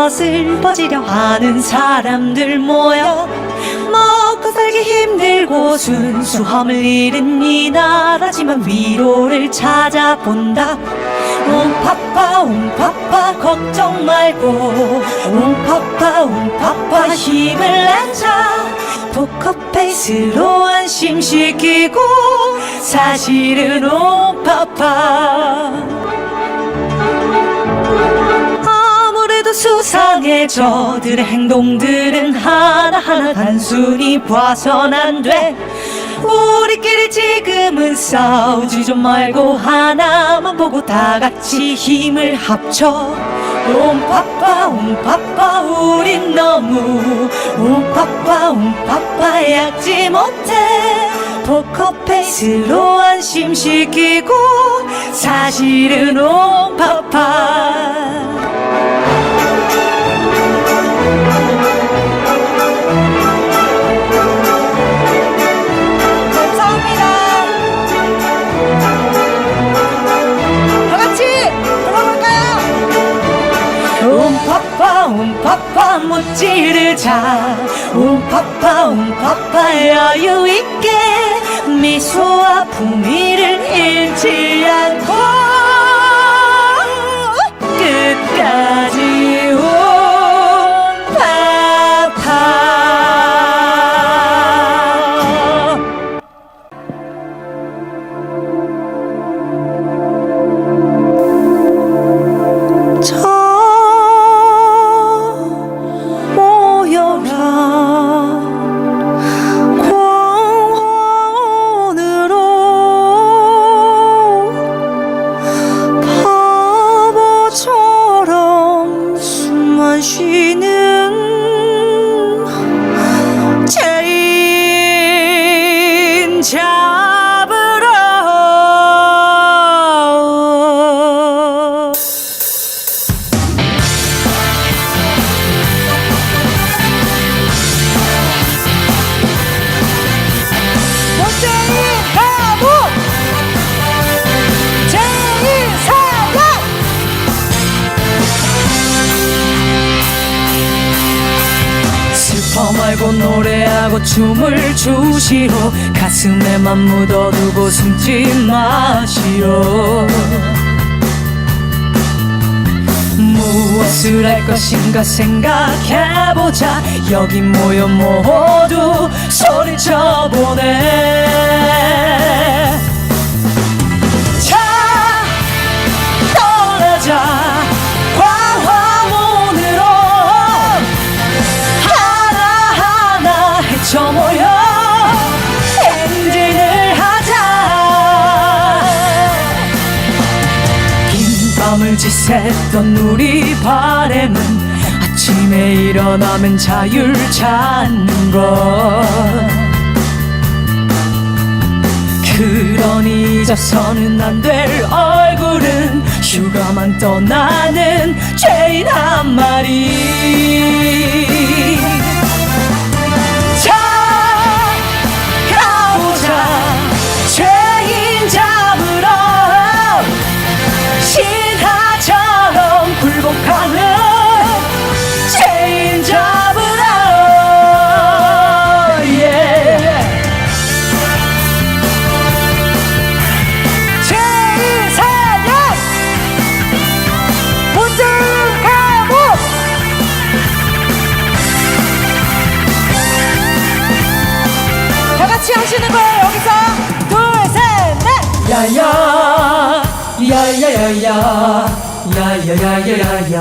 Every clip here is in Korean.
넘어서 슬퍼지려 하는 사람들 모여 먹고 살기 힘들고 순수함을 잃은 이 나라지만 위로를 찾아본다. 옴파파 옴파파 걱정 말고 옴파파 옴파파 힘을 내자. 포커페이스로 안심시키고 사실은 옴파파 아무래도 수상해. 저들의 행동들은 하나하나 단순히 봐선 안돼. 우리끼리 지금은 싸우지 좀 말고 하나만 보고 다 같이 힘을 합쳐. 옴파파 옴파파 우린 너무 옴파파 옴파파 약지 못해. 포커페이스로 안심시키고 사실은 옴파파 파파 옴파파 못 지르자. 옴파파 옴파파 여유 있게 미소와 품위를 잃지 않고 끝까지 쉬는 죄인 잡 추시오 가슴에만 묻어두고 숨지 마시오. 무엇을 할 것인가 생각해보자. 여기 모여 모두 소리쳐보네 지샜던 우리 바램은 아침에 일어나면 자유를 찾는 것. 그러니 잊어서는 안 될 얼굴은 휴가만 떠나는 죄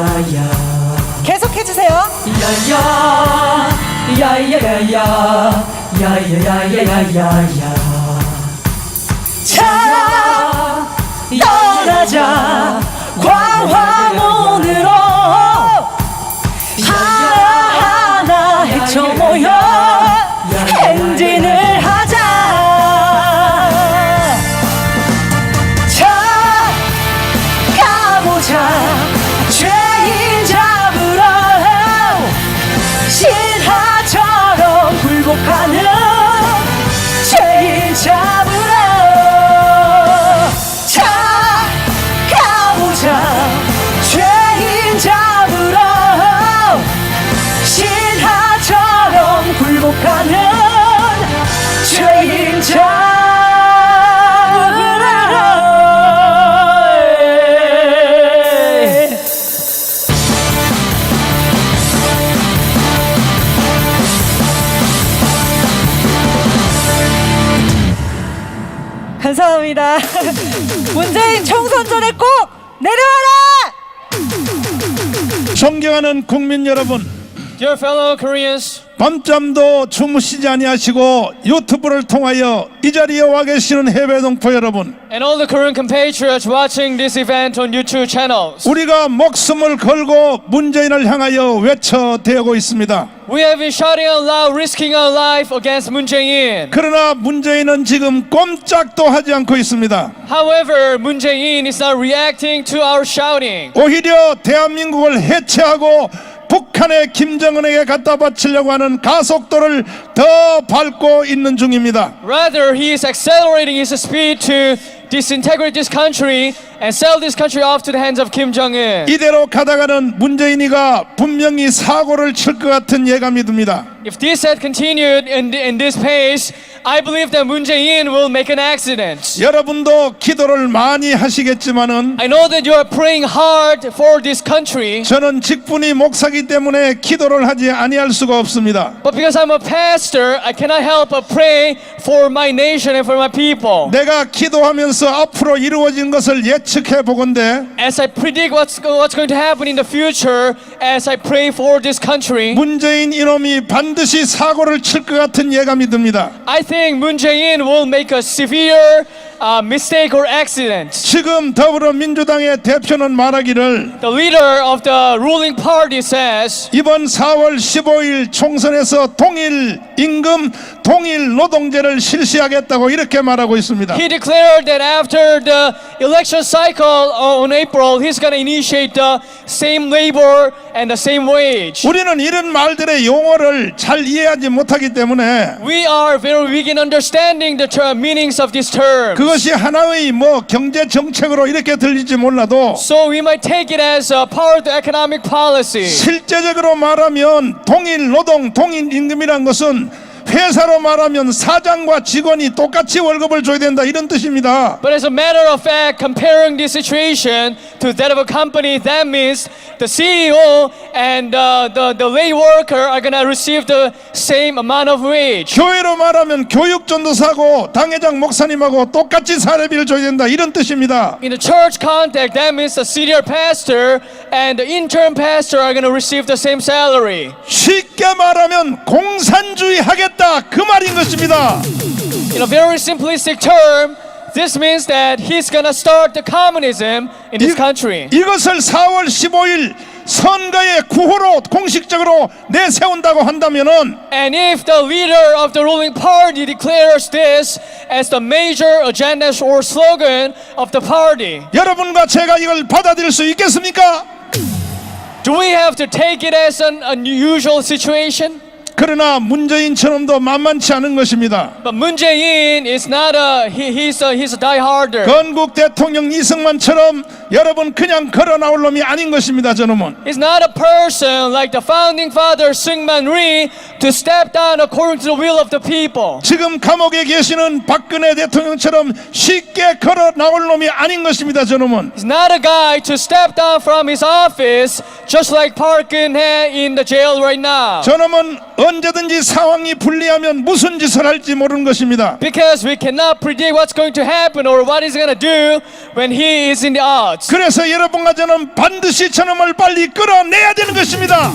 야야야야야야야 계속 해주세요. 야야 야야야야. 야야야야야야 자 떠나자. 광화문으로. 하나하나 헤쳐 모여 존경하는 국민 여러분, Dear fellow Koreans, 밤잠도 주무시지 아니하시고 유튜브를 통하여 이 자리에 와 계시는 해외 동포 여러분, and all the Korean compatriots watching this event on YouTube channels. 우리가 목숨을 걸고 문재인을 향하여 외쳐대고 있습니다. We have been shouting out loud, risking our life against Moon Jae-in. 그러나 문재인은 지금 꼼짝도 하지 않고 있습니다. However, Moon Jae-in is not reacting to our shouting. 오히려 대한민국을 해체하고 북한의 김정은에게 갖다 바치려고 하는 가속도를 더 밟고 있는 중입니다. Rather, he is accelerating his speed to disintegrate this country and sell this country off to the hands of Kim Jong-un. 이대로 가다가는 문재인이가 분명히 사고를 칠 것 같은 예감이 듭니다. If this had continued in, in this pace, I believe that Moon Jae-in will make an accident. 여러분도 기도를 많이 하시겠지만은 I know that you are praying hard for this country. 저는 직분이 목사기 때문에 기도를 하지 아니할 수가 없습니다. But because I'm a pastor, I cannot help but pray for my nation and for my people. 내가 기도하면서 앞으로 이루어진 것을 예측해 보건대 As I predict what's, what's going to happen in the future, as I pray for this country, 문재인 이놈이 반드시 사고를 칠 것 같은 예감이 듭니다. I think Moon Jae-in will make a severe uh, mistake or accident. 지금 더불어민주당의 대표는 말하기를 The leader of the ruling party says 이번 4월 15일 총선에서 동일 임금, 동일 노동제를 실시하겠다고 이렇게 말하고 있습니다. he declared that after the election cycle on April, he's going to initiate the same labor and the same wage. 우리는 이런 말들의 용어를 잘 이해하지 못하기 때문에 We are very weak in understanding the ter- meanings of these terms. 그것이 하나의 뭐 경제 정책으로 이렇게 들릴지 몰라도 So we might take it as a part of the economic policy. 실제적으로 말하면 동일 노동, 동일 임금이란 것은 회사로 말하면 사장과 직원이 똑같이 월급을 줘야 된다 이런 뜻입니다. But as a matter of fact, comparing this situation to that of a company, that means the CEO and uh, the, the lay worker are going to receive the same amount of wage. 교회로 말하면 교육 전도사고 당회장 목사님하고 똑같이 사례비를 줘야 된다 이런 뜻입니다. In the church context, that means the senior pastor and the intern pastor are going to receive the same salary. 쉽게 말하면 공산주의 하겠다 그 말인 것입니다. In a very simplistic term, this means that he's to start the communism in this country. 이것을 4월 15일 선거의 구호로 공식적으로 내세운다고 한다면은 And if the leader of the ruling party declares this as the major agenda or slogan of the party, 여러분과 제가 이걸 받아들일 수 있겠습니까? do we have to take it as an unusual situation? 그러나 문재인처럼도 만만치 않은 것입니다. But Moon Jae-in is not a he, he's a he's a dieharder. 건국 대통령 이승만처럼 여러분 그냥 걸어 나올 놈이 아닌 것입니다. 저놈은 He's not a person like the founding father Syngman Rhee to step down according to the will of the people. 지금 감옥에 계시는 박근혜 대통령처럼 쉽게 걸어 나올 놈이 아닌 것입니다. 저놈은 He's not a guy to step down from his office just like Park Geun-hye in the jail right now. 저놈은 언제든지 상황이 불리하면 무슨 짓을 할지 모르는 것입니다. Because we cannot predict what's going to happen or what he's going to do when he is in the odds. 그래서 여러분과 저는 반드시 저놈을 빨리 끌어내야 되는 것입니다.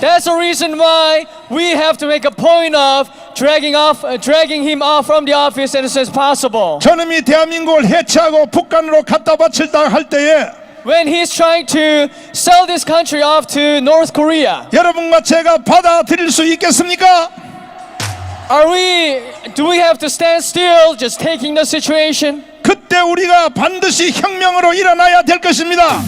That's the reason why we have to make a point of dragging off, uh, dragging him off from the office as soon as possible. 저놈이 대한민국을 해체하고 북한으로 갖다 바칠다 할 때에 When he's trying to sell this country off to North Korea, 여러분과 제가 받아들일 수 있겠습니까? are we? Do we have to stand still, just taking the situation? 그때 우리가 반드시 혁명으로 일어나야 될 것입니다.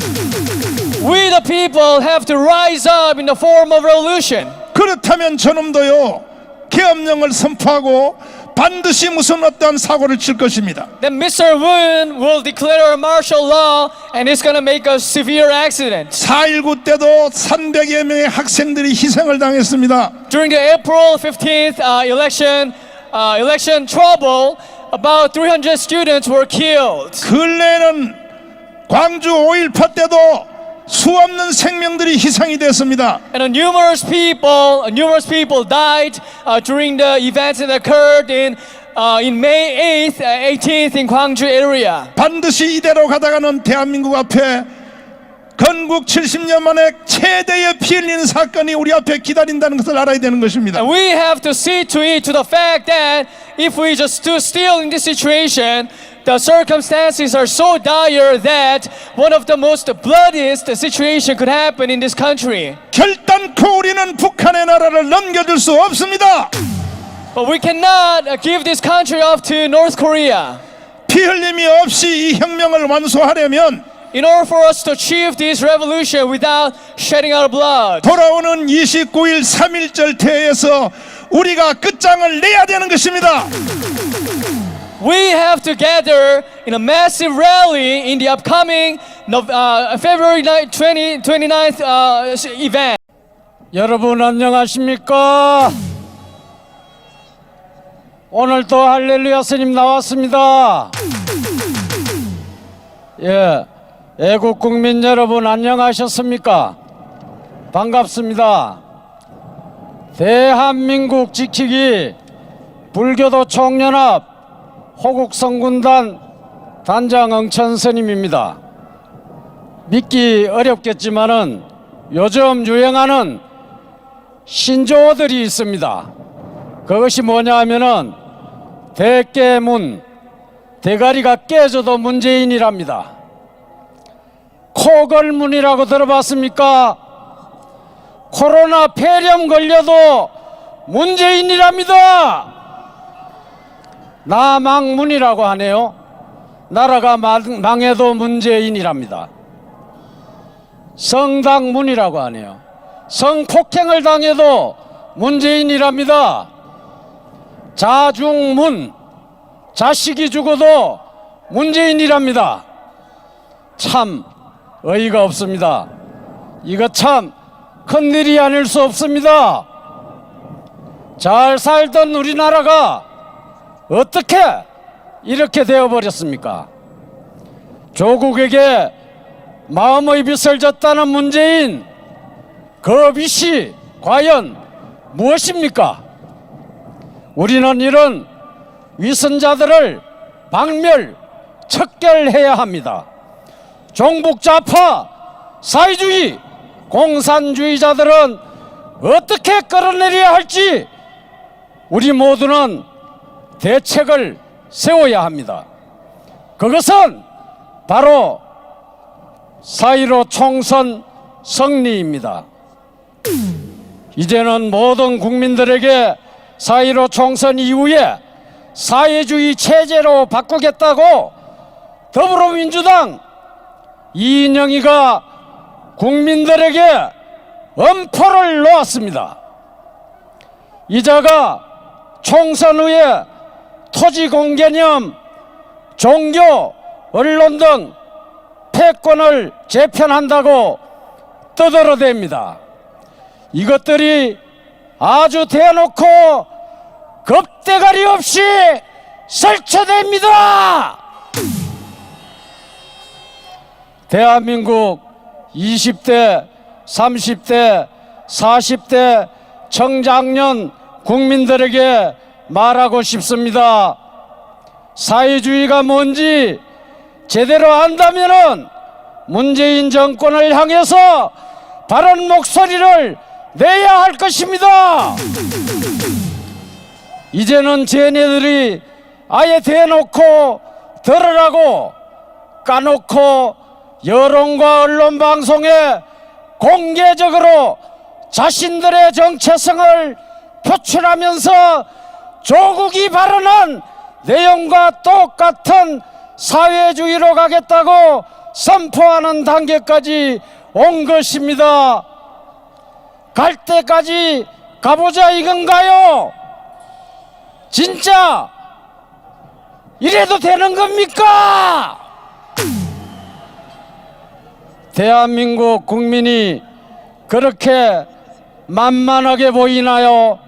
We, the people, have to rise up in the form of revolution. 그렇다면 저놈도요 계엄령을 선포하고 반드시 무슨 어떠한 사고를 칠 것입니다. Then Mr. Woon will declare a martial law, and it's gonna make a severe accident. 4.19 때도 300여 명의 학생들이 희생을 당했습니다. During the April 15th uh, election, uh, election trouble, about 300 students were killed. 근래에는 광주 5.18 때도 수없는 생명들이 희생이 됐습니다. And uh, numerous people, uh, numerous people died uh, during the events that occurred in uh, in May 8th, uh, 18th in Gwangju area. 반드시 이대로 가다가는 대한민국 앞에 건국 70년 만에 최대의 피 흘리는 사건이 우리 앞에 기다린다는 것을 알아야 되는 것입니다. And we have to see to it to the fact that if we just stood still in this situation, the circumstances are so dire that one of the most bloodiest situation could happen in this country. 결단코 우리는 북한의 나라를 넘겨줄 수 없습니다. But we cannot uh, give this country up to North Korea. 피 흘림이 없이 이 혁명을 완수하려면 In order for us to achieve this revolution without shedding our blood, 돌아오는 29일 3.1절 태에서 우리가 끝장을 내야 되는 것입니다. we have to gather in a massive rally in the upcoming uh, February 9, 20, 29th uh, s- event. 여러분 안녕하십니까? 오늘도 할렐루야 스님 나왔습니다. 예, 애국 국민 여러분 안녕하셨습니까? 반갑습니다. 대한민국 지키기 불교도 총연합 호국성군단 단장 응천 스님입니다. 믿기 어렵겠지만은 요즘 유행하는 신조어들이 있습니다. 그것이 뭐냐 하면은 대깨문 대가리가 깨져도 문재인이랍니다. 코걸문이라고 들어봤습니까? 코로나 폐렴 걸려도 문재인이랍니다. 나망문이라고 하네요. 나라가 망- 망해도 문재인이랍니다. 성당문이라고 하네요. 성폭행을 당해도 문재인이랍니다. 자중문, 자식이 죽어도 문재인이랍니다. 참 어이가 없습니다. 이거 참 큰일이 아닐 수 없습니다. 잘 살던 우리나라가 어떻게 이렇게 되어버렸습니까? 조국에게 마음의 빚을 졌다는 문재인 그 빚이 과연 무엇입니까? 우리는 이런 위선자들을 박멸, 척결해야 합니다. 좌파, 사회주의, 공산주의자들은 어떻게 끌어내려야 할지 우리 모두는 대책을 세워야 합니다. 그것은 바로 사이로 총선 승리입니다. 이제는 모든 국민들에게 사이로 총선 이후에 사회주의 체제로 바꾸겠다고 더불어민주당 이인영이가 국민들에게 엄포를 놓았습니다. 이자가 총선 후에 토지 공개념, 종교, 언론 등 패권을 재편한다고 떠들어댑니다. 이것들이 아주 대놓고 겁대가리 없이 설치됩니다. 대한민국 20대, 30대, 40대 청장년 국민들에게 말하고 싶습니다. 사회주의가 뭔지 제대로 안다면은 문재인 정권을 향해서 바른 목소리를 내야 할 것입니다. 이제는 쟤네들이 아예 대놓고 들으라고 까놓고 여론과 언론 방송에 공개적으로 자신들의 정체성을 표출하면서 조국이 발언한 내용과 똑같은 사회주의로 가겠다고 선포하는 단계까지 온 것입니다. 갈 때까지 가보자 이건가요? 진짜 이래도 되는 겁니까? 대한민국 국민이 그렇게 만만하게 보이나요?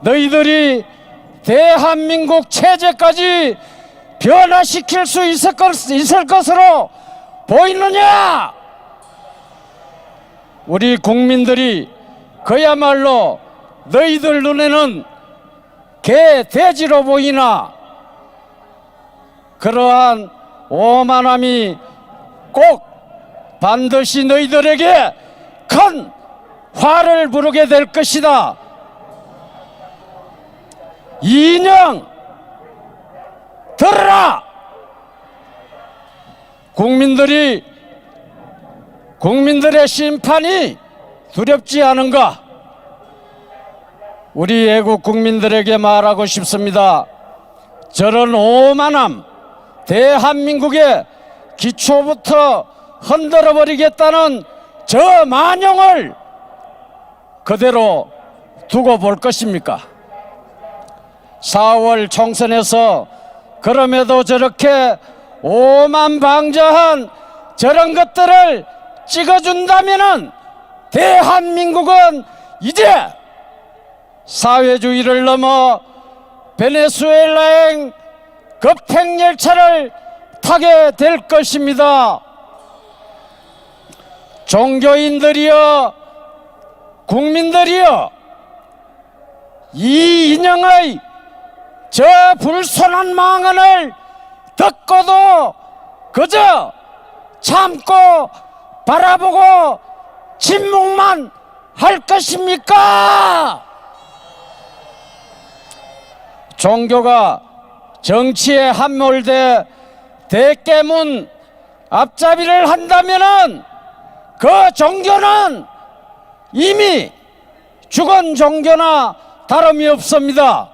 너희들이 대한민국 체제까지 변화시킬 수 있을, 것, 있을 것으로 보이느냐? 우리 국민들이 그야말로 너희들 눈에는 개, 돼지로 보이나 그러한 오만함이 꼭 반드시 너희들에게 큰 화를 부르게 될 것이다. 이냥 들어라! 국민들이 국민들의 심판이 두렵지 않은가? 우리 애국 국민들에게 말하고 싶습니다. 저런 오만함, 대한민국의 기초부터 흔들어 버리겠다는 저 만영을 그대로 두고 볼 것입니까? 4월 총선에서 그럼에도 저렇게 오만방자한 저런 것들을 찍어준다면은 대한민국은 이제 사회주의를 넘어 베네수엘라행 급행열차를 타게 될 것입니다. 종교인들이여 국민들이여 이 인형의 저 불손한 망언을 듣고도 그저 참고 바라보고 침묵만 할 것입니까? 종교가 정치에 함몰돼 대깨문 앞잡이를 한다면은 그 종교는 이미 죽은 종교나 다름이 없습니다.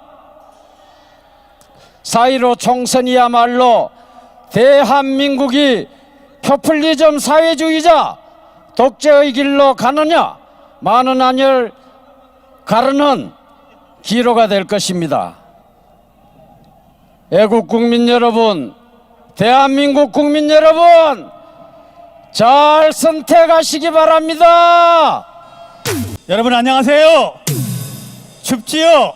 4.15 총선이야말로 대한민국이 포퓰리즘 사회주의자 독재의 길로 가느냐 많은 안을 가르는 기로가 될 것입니다. 애국 국민 여러분, 대한민국 국민 여러분, 잘 선택하시기 바랍니다. 여러분 안녕하세요. 춥지요?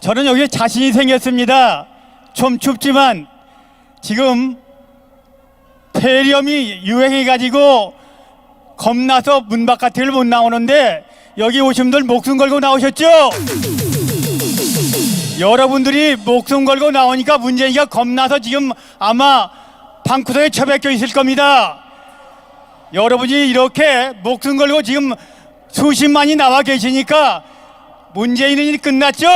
저는 여기 자신이 생겼습니다. 좀 춥지만 지금 폐렴이 유행해가지고 겁나서 문 바깥을 못 나오는데 여기 오신 분들 목숨 걸고 나오셨죠? 여러분들이 목숨 걸고 나오니까 문재인이가 겁나서 지금 아마 방구석에 처박혀 있을 겁니다. 여러분이 이렇게 목숨 걸고 지금 수십만이 나와 계시니까 문재인이 끝났죠?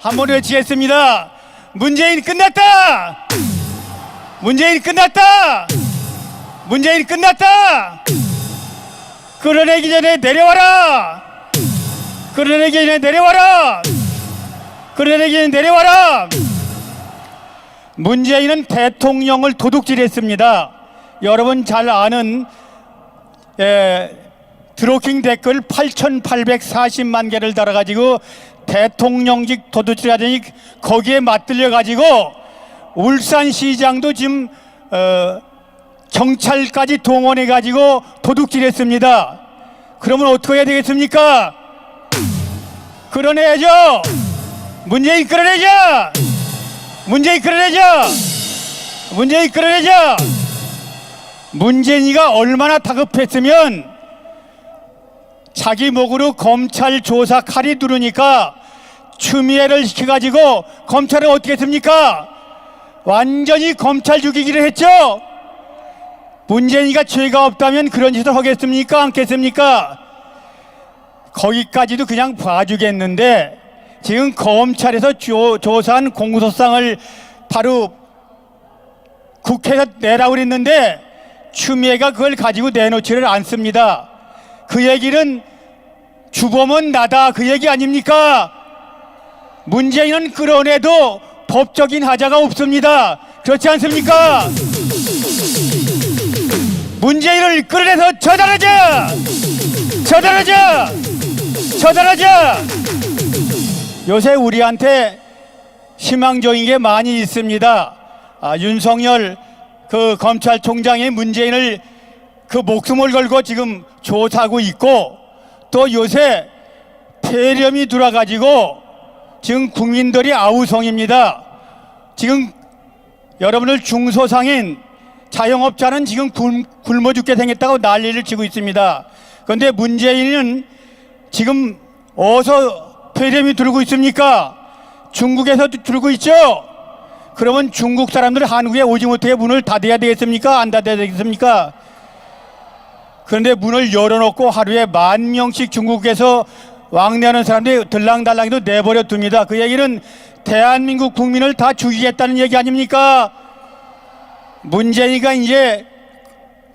한 번 외치겠습니다. 문재인 끝났다! 문재인 끝났다! 문재인 끝났다! 끌어내기 전에 내려와라! 끌어내기 전에 내려와라! 끌어내기 전에 내려와라! 문재인은 대통령을 도둑질했습니다. 여러분 잘 아는 에, 드로킹 댓글 8,840만 개를 달아가지고 대통령직 도둑질하더니 거기에 맞들려가지고 울산시장도 지금 어, 경찰까지 동원해가지고 도둑질했습니다. 그러면 어떻게 해야 되겠습니까? 끌어내야죠. 문재인 끌어내자. 문재인 끌어내자. 문재인 끌어내자. 문재인이가 얼마나 다급했으면 자기 목으로 검찰 조사 칼이 누르니까 추미애를 시켜가지고 검찰은 어떻게 했습니까? 완전히 검찰 죽이기를 했죠? 문재인이가 죄가 없다면 그런 짓을 하겠습니까? 않겠습니까? 거기까지도 그냥 봐주겠는데 지금 검찰에서 조, 조사한 공소장을 바로 국회에서 내라고 그랬는데 추미애가 그걸 가지고 내놓지를 않습니다. 그 얘기는 주범은 나다 그 얘기 아닙니까? 문재인은 끌어내도 법적인 하자가 없습니다. 그렇지 않습니까? 문재인을 끌어내서 처단하자! 처단하자! 처단하자! 요새 우리한테 희망적인 게 많이 있습니다. 아, 윤석열 그 검찰총장이 문재인을 그 목숨을 걸고 지금 조사하고 있고 또 요새 폐렴이 들어가지고 지금 국민들이 아우성입니다. 지금 여러분들 중소상인 자영업자는 지금 굶, 굶어 죽게 생겼다고 난리를 치고 있습니다. 그런데 문재인은 지금 어서 폐렴이 들고 있습니까? 중국에서 들고 있죠. 그러면 중국 사람들 한국에 오지 못하게 문을 닫아야 되겠습니까? 안 닫아야 되겠습니까? 그런데 문을 열어놓고 하루에 만 명씩 중국에서 왕래하는 사람들이 들랑달랑이도 내버려 둡니다. 그 얘기는 대한민국 국민을 다 죽이겠다는 얘기 아닙니까? 문재인이가 이제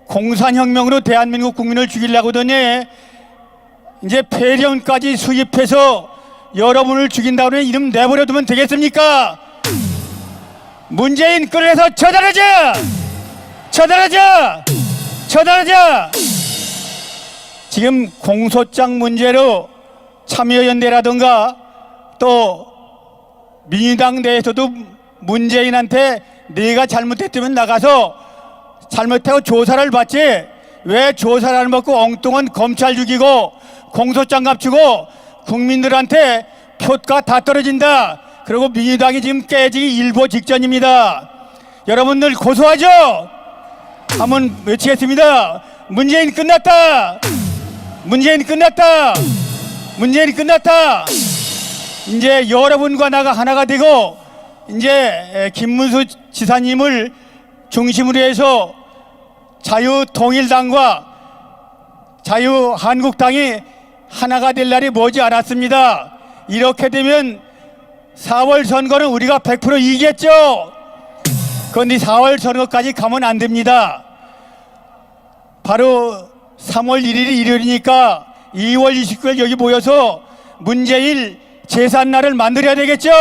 공산혁명으로 대한민국 국민을 죽이려고 하더니 이제 폐련까지 수입해서 여러분을 죽인다고 하면 이름 내버려 두면 되겠습니까? 문재인 끌어내서 처단하자! 처단하자! 처단하자! 지금 공소장 문제로 참여연대라든가 또 민주당 내에서도 문재인한테 네가 잘못했으면 나가서 잘못하고 조사를 받지 왜 조사를 안 받고 엉뚱한 검찰 죽이고 공소장 감추고 국민들한테 표가 다 떨어진다 그리고 민주당이 지금 깨지기 일보 직전입니다. 여러분들 고소하죠? 한번 외치겠습니다. 문재인 끝났다. 문재인 끝났다. 문재인 끝났다. 이제 여러분과 나가 하나가 되고 이제 에, 김문수 지사님을 중심으로 해서 자유통일당과 자유한국당이 하나가 될 날이 머지 않았습니다. 이렇게 되면 4월 선거는 우리가 100% 이기겠죠. 그런데 4월 선거까지 가면 안 됩니다. 바로 3월 1일이 일요일이니까 2월 29일 여기 모여서 문재인 제삿날을 만들어야 되겠죠.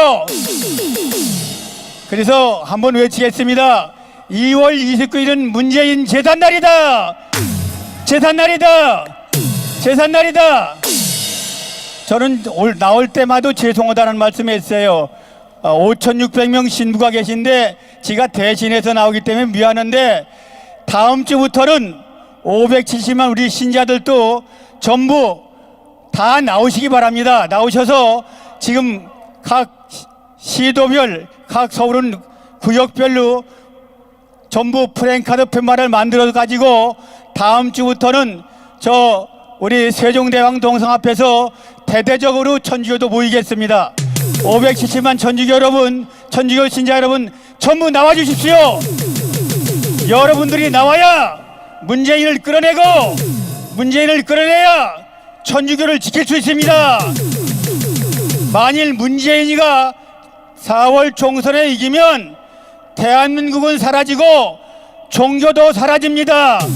그래서 한번 외치겠습니다. 2월 29일은 문재인 제삿날이다. 제삿날이다. 제삿날이다. 저는 올, 나올 때마다 죄송하다는 말씀했어요. 어, 5,600명 신부가 계신데 제가 대신해서 나오기 때문에 미안한데 다음 주부터는 570만 우리 신자들도 전부 다 나오시기 바랍니다. 나오셔서 지금 각 시도별, 각 서울은 구역별로 전부 프랭카드 팻말을 만들어 가지고 다음 주부터는 저 우리 세종대왕 동상 앞에서 대대적으로 천주교도 모이겠습니다. 570만 천주교 여러분, 천주교 신자 여러분 전부 나와 주십시오. 여러분들이 나와야 문재인을 끌어내고 문재인을 끌어내야 천주교를 지킬 수 있습니다. 만일 문재인이가 4월 총선에 이기면 대한민국은 사라지고 종교도 사라집니다.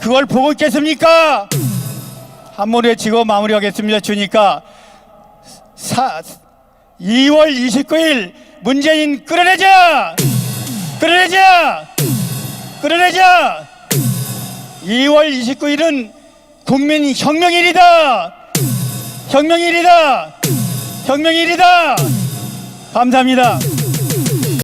그걸 보고 있겠습니까? 한번 외치고 마무리하겠습니다. 주니까 사, 2월 29일 문재인 끌어내자! 끌어내자! 끌어내자! 2월 29일은 국민 혁명일이다! 혁명일이다! 혁명일이다! 감사합니다.